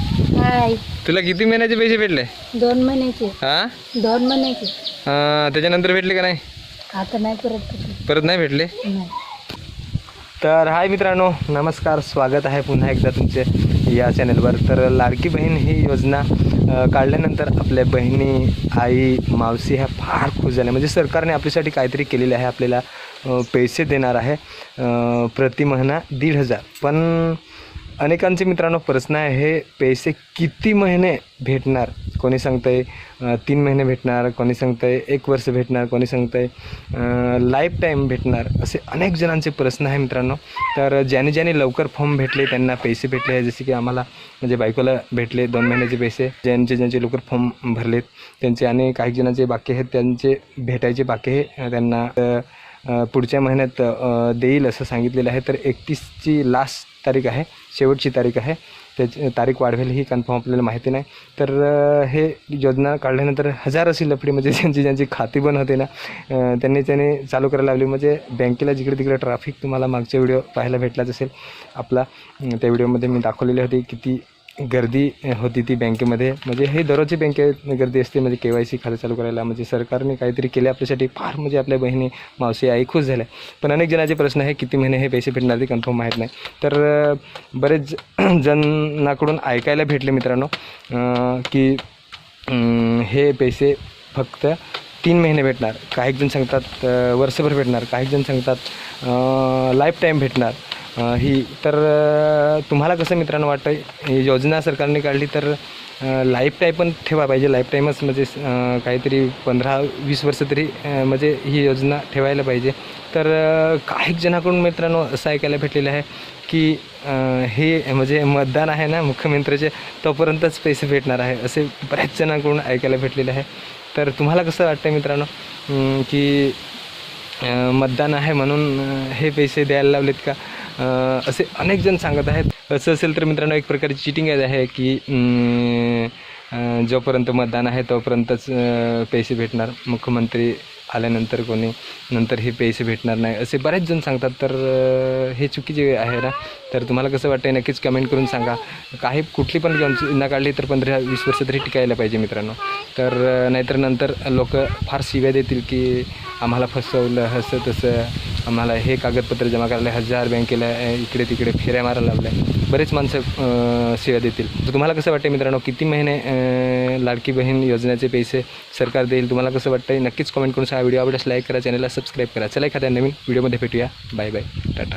हाय. तुला किती महिन्याचे पैसे भेटले? दोन महिन्याचे. हा? दोन महिन्याचे. अं, त्याच्यानंतर भेटले का नाही? आता नाही परत. परत नाही भेटले? नाही. तर हाय मित्रांनो नमस्कार स्वागत आहे पुन्हा एकदा तुमचे या चॅनलवर. तर लाडकी बहीण ही योजना अ, काढल्यानंतर आपल्या बहिणी आई मावशी ह्या फार खुश झाल्या. म्हणजे सरकारने आपल्यासाठी काहीतरी केलेले आहे आपल्याला अ, पैसे देणार आहे अ, प्रति महिना दीड हजार. पण अनेकांचे मित्रांनो प्रश्न आहे हे पैसे किती महिने भेटणार? कोणी सांगतंय आहे तीन महिने भेटणार कोणी सांगतंय एक वर्ष भेटणार कोणी सांगतंय लाईफ टाईम भेटणार असे अनेक जणांचे प्रश्न आहे मित्रांनो. तर ज्याने ज्याने लवकर फॉर्म भेटले त्यांना पैसे भेटले आहे जसे की आम्हाला म्हणजे बायकोला भेटले दोन महिन्याचे पैसे. ज्यांचे ज्यांचे लवकर फॉर्म भरलेत त्यांचे आणि काही जणांचे बाकी आहेत त्यांचे भेटायचे बाकी आहे त्यांना पुढच्या महिन्यात देईल असं सांगितलेलं आहे. तर एकतीसची लास्ट तारीख आहे. शेवटची तारीख आहे. त्याची तारीख वाढवेल ही कन्फर्म आपल्याला माहिती नाही. तर हे योजना काढल्यानंतर हजार अशी लफडी म्हणजे ज्यांची ज्यांची खाती बंद होते ना त्यांनी त्यांनी चालू करायला लावली. म्हणजे बँकेला जिकडे तिकडे ट्रॅफिक तुम्हाला मागच्या व्हिडिओ पाहायला भेटलाच असेल. आपला त्या व्हिडिओमध्ये मी दाखवलेली होती किती गर्दी होती ती बँकेमध्ये. म्हणजे हे दररोजची बँकेत गर्दी असते म्हणजे के वाय सी खातं चालू करायला म्हणजे सरकारने काहीतरी केले आपल्यासाठी फार म्हणजे आपल्या बहिणी मावशी आई खुश झाल्या. पण अनेक जणांचे प्रश्न आहे किती महिने हे पैसे भेटणार ते कन्फर्म माहीत नाही. तर बरेच जणांकडून ऐकायला भेटले मित्रांनो की हे पैसे फक्त तीन महिने भेटणार. काही जण सांगतात वर्षभर भेटणार. काही जण सांगतात लाईफ टाईम भेटणार. ही तर तुम्हाला कसं मित्रांनो वाटतं ही योजना सरकारने काढली तर लाईफ टाईम पण ठेवा पाहिजे. लाईफ टाईमच म्हणजे काहीतरी पंधरा वीस वर्ष तरी म्हणजे ही योजना ठेवायला पाहिजे. तर काही जणांकडून मित्रांनो असं ऐकायला भेटलेलं आहे की हे म्हणजे मतदान आहे ना मुख्यमंत्र्याचे तोपर्यंतच पैसे भेटणार आहे असे बऱ्याच जणांकडून ऐकायला भेटलेलं आहे. तर तुम्हाला कसं वाटतं मित्रांनो की मतदान आहे म्हणून हे पैसे द्यायला लावलेत का? असे अनेक जण सांगत आहेत. असं असेल तर मित्रांनो एक प्रकारची चिटिंग आहे की जोपर्यंत मतदान आहे तोपर्यंतच पैसे भेटणार. मुख्यमंत्री आल्यानंतर कोणी नंतर हे पैसे भेटणार नाही. असे बरेच जण सांगतात. तर हे चुकीचे आहे ना? तर तुम्हाला कसं वाटतं नक्कीच कमेंट करून सांगा. काही कुठली पण न काढली तर पंधरा वीस वर्ष तरी टिकायला पाहिजे मित्रांनो. तर नाहीतर नंतर लोक फार शिव्या देतील की आम्हाला फसवलं असं तसं. आम्हाला हे कागदपत्र जमा करायला हजार बँकेला इकडे तिकडे फेऱ्या मारायला लावल्या. बरेच माणसं सेवा देतील. तर तुम्हाला कसं वाटतं मित्रांनो किती महिने लाडकी बहीण योजनेचे पैसे सरकार देईल? तुम्हाला कसं वाटतं नक्कीच कमेंट करून हा व्हिडिओ आवडल्यास लाईक करा चॅनलला सबस्क्राईब करा. चला एखाद्या नवीन व्हिडिओमध्ये भेटूया. Bye bye tata.